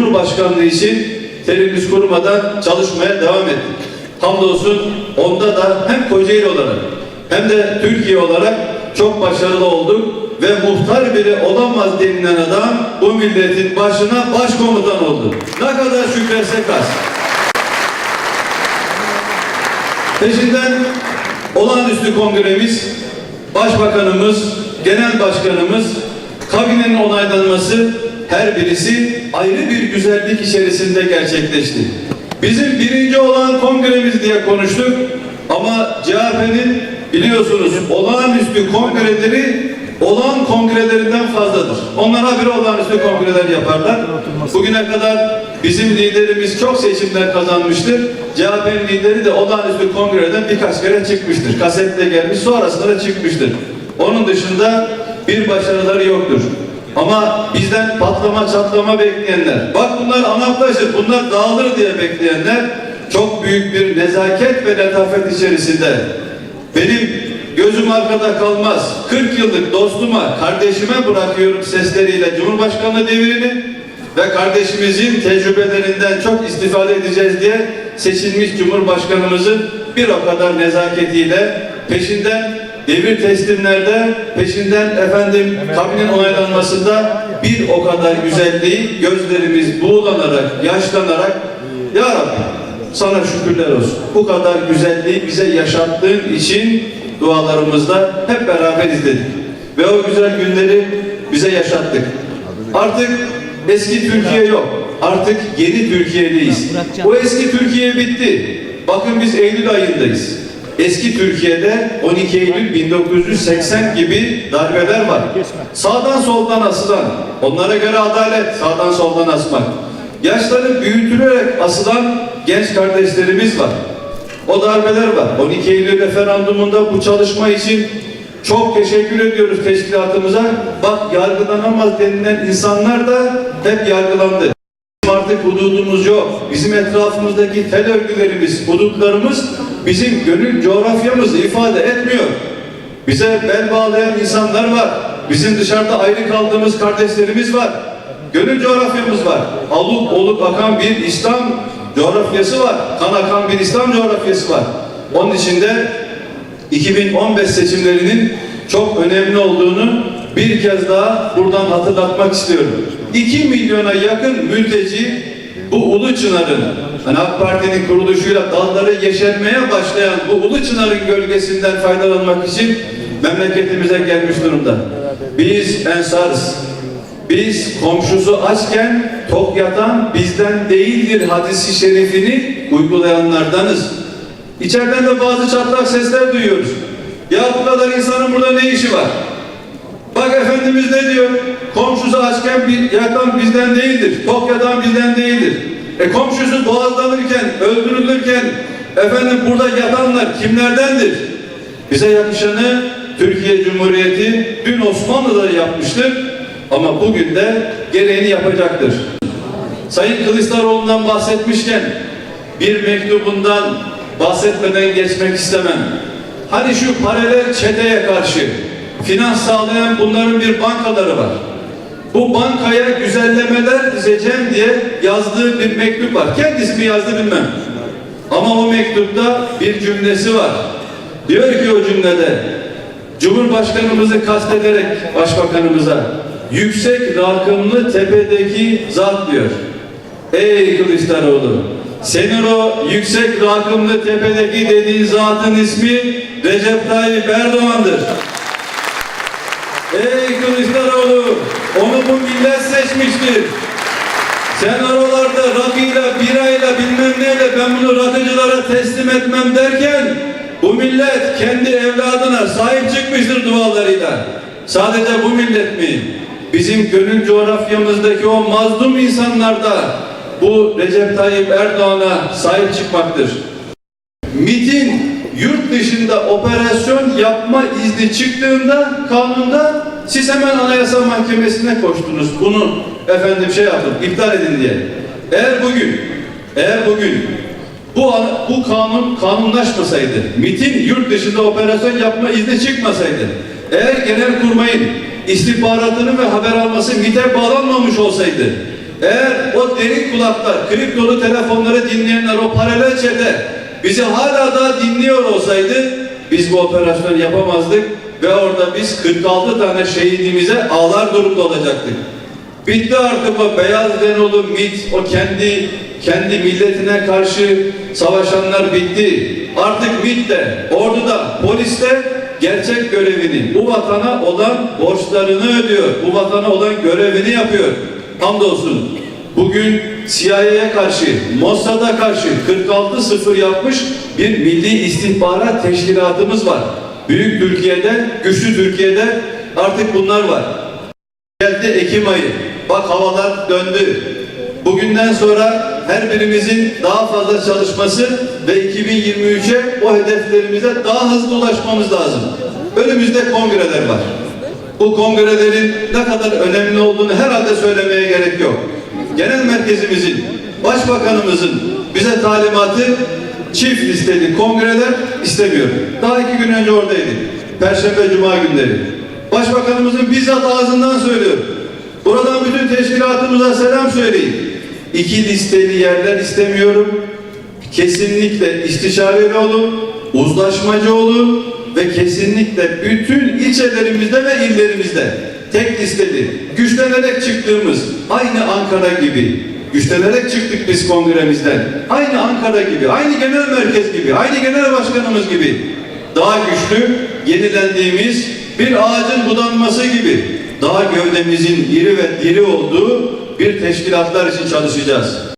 Cumhurbaşkanlığı için terimiz kurumadan çalışmaya devam ettik. Hamdolsun onda da hem Kocaeli olarak hem de Türkiye olarak çok başarılı olduk ve muhtar biri olamaz denilen adam bu milletin başına başkomutan oldu. Ne kadar şükretsek az. Peşinden olağanüstü kongremiz, başbakanımız, genel başkanımız, kabinenin onaylanması her birisi ayrı bir güzellik içerisinde gerçekleşti. Bizim birinci olan kongremiz diye konuştuk ama CHP'nin biliyorsunuz olağanüstü kongreleri olağan kongrelerinden fazladır. Onlar habire olağanüstü kongreler yaparlar. Bugüne kadar bizim liderimiz çok seçimler kazanmıştır. CHP'nin lideri de olağanüstü kongreden birkaç kere çıkmıştır. Kasetle gelmiş sonrasında da çıkmıştır. Onun dışında bir başarıları yoktur. Ama bizden patlama çatlama bekleyenler, bak bunlar anaplaşır, bunlar dağılır diye bekleyenler çok büyük bir nezaket ve letafet içerisinde. Benim gözüm arkada kalmaz. 40 yıllık dostuma, kardeşime bırakıyorum sesleriyle Cumhurbaşkanlığı devrini ve kardeşimizin tecrübelerinden çok istifade edeceğiz diye seçilmiş Cumhurbaşkanımızın bir o kadar nezaketiyle peşinden devir teslimlerde peşinden efendim kabinin onaylanmasında bir o kadar güzelliği gözlerimiz buğulanarak, yaşlanarak Ya Rabbi sana şükürler olsun. Bu kadar güzelliği bize yaşattığın için dualarımızda hep beraber izledik. Ve o güzel günleri bize yaşattık. Artık eski Türkiye yok. Artık yeni Türkiye'deyiz. O eski Türkiye bitti. Bakın biz Eylül ayındayız. Eski Türkiye'de 12 Eylül 1980 gibi darbeler var. Sağdan soldan asılan, onlara göre adalet sağdan soldan asmak. Yaşları büyütülerek asılan genç kardeşlerimiz var. O darbeler var. 12 Eylül referandumunda bu çalışma için çok teşekkür ediyoruz teşkilatımıza. Bak yargılanamaz denilen insanlar da hep yargılandı. Artık hududumuz yok. Bizim etrafımızdaki tel örgülerimiz, hudutlarımız bizim gönül coğrafyamızı ifade etmiyor. Bize bel bağlayan insanlar var. Bizim dışarıda ayrı kaldığımız kardeşlerimiz var. Gönül coğrafyamız var. Aluk oluk akan bir İslam coğrafyası var. Kan akan bir İslam coğrafyası var. Onun içinde 2015 seçimlerinin çok önemli olduğunu bir kez daha buradan hatırlatmak istiyorum. 2 milyona yakın mülteci bu Ulu Çınar'ın hani AK Parti'nin kuruluşuyla dalları yeşermeye başlayan bu Ulu Çınar'ın gölgesinden faydalanmak için memleketimize gelmiş durumda. Biz ensarız. Biz komşusu açken tok yatan bizden değildir hadisi şerifini uygulayanlardanız. İçeriden de bazı çatlak sesler duyuyoruz. Ya bu kadar insanın burada ne işi var? Bak Efendimiz ne diyor? Komşusu açken bir yatan bizden değildir. Tok yatan bizden değildir. E komşusu boğazlanırken, öldürülürken efendim burada yatanlar kimlerdendir? Bize yakışanı Türkiye Cumhuriyeti dün Osmanlı'da yapmıştır ama bugün de gereğini yapacaktır. Sayın Kılıçdaroğlu'ndan bahsetmişken bir mektubundan bahsetmeden geçmek istemem. Hani şu paralel çeteye karşı finans sağlayan bunların bir bankaları var. Bu bankaya güzellemeler dizeceğim diye yazdığı bir mektup var. Kendisi mi yazdı bilmem. Ama o mektupta bir cümlesi var. Diyor ki o cümlede Cumhurbaşkanımızı kastederek başbakanımıza yüksek rakımlı tepedeki zat diyor. Ey Kılıçdaroğlu senin o yüksek rakımlı tepedeki dediğin zatın ismi Recep Tayyip Erdoğan'dır. Ey Kılıçdaroğlu onu bu millet seçmiştir. Sen oralarda rakıyla, birayla bilmem neyle ben bunu rakıcılara teslim etmem derken bu millet kendi evladına sahip çıkmıştır dualarıyla. Sadece bu millet mi? Bizim gönül coğrafyamızdaki o mazlum insanlar da bu Recep Tayyip Erdoğan'a sahip çıkmaktır. MIT'in yurt dışında operasyon yapma izni çıktığında kanunda siz hemen Anayasa Mahkemesi'ne koştunuz. Bunu efendim şey yapın, iptal edin diye. Eğer bugün, eğer bugün bu bu kanun kanunlaşmasaydı, MIT'in yurt dışında operasyon yapma izni çıkmasaydı, eğer Genelkurmay'ın istihbaratını ve haber alması MIT'e bağlanmamış olsaydı, Eğer o derin kulaklar, klip dolu telefonları dinleyenler o paralel çete bizi hala da dinliyor olsaydı biz bu operasyonu yapamazdık ve orada biz 46 tane şehidimize ağlar durumda olacaktık. Bitti artık o beyaz denolu mit, o kendi kendi milletine karşı savaşanlar bitti. Artık MİT de, orduda, poliste gerçek görevini, bu vatana olan borçlarını ödüyor. Bu vatana olan görevini yapıyor. Hamdolsun. Bugün CIA'ya karşı, Mossad'a karşı 46-0 yapmış bir milli istihbarat teşkilatımız var. Büyük Türkiye'de, güçlü Türkiye'de artık bunlar var. Geldi Ekim ayı. Bak havalar döndü. Bugünden sonra her birimizin daha fazla çalışması ve 2023'e o hedeflerimize daha hızlı ulaşmamız lazım. Önümüzde kongreler var. Bu kongrelerin ne kadar önemli olduğunu herhalde söylemeye gerek yok. Genel merkezimizin, başbakanımızın bize talimatı çift listeli kongreler istemiyor. Daha iki gün önce oradaydı. Perşembe, Cuma günleri. Başbakanımızın bizzat ağzından söylüyor. Buradan bütün teşkilatımıza selam söyleyin. İki listeli yerler istemiyorum. Kesinlikle istişareli olun, uzlaşmacı olun ve kesinlikle bütün ilçelerimizde ve illerimizde tek listeli, güçlenerek çıktığımız aynı Ankara gibi güçlenerek çıktık biz kongremizden. Aynı Ankara gibi, aynı genel merkez gibi, aynı genel başkanımız gibi daha güçlü, yenilendiğimiz bir ağacın budanması gibi daha gövdemizin iri ve diri olduğu bir teşkilatlar için çalışacağız.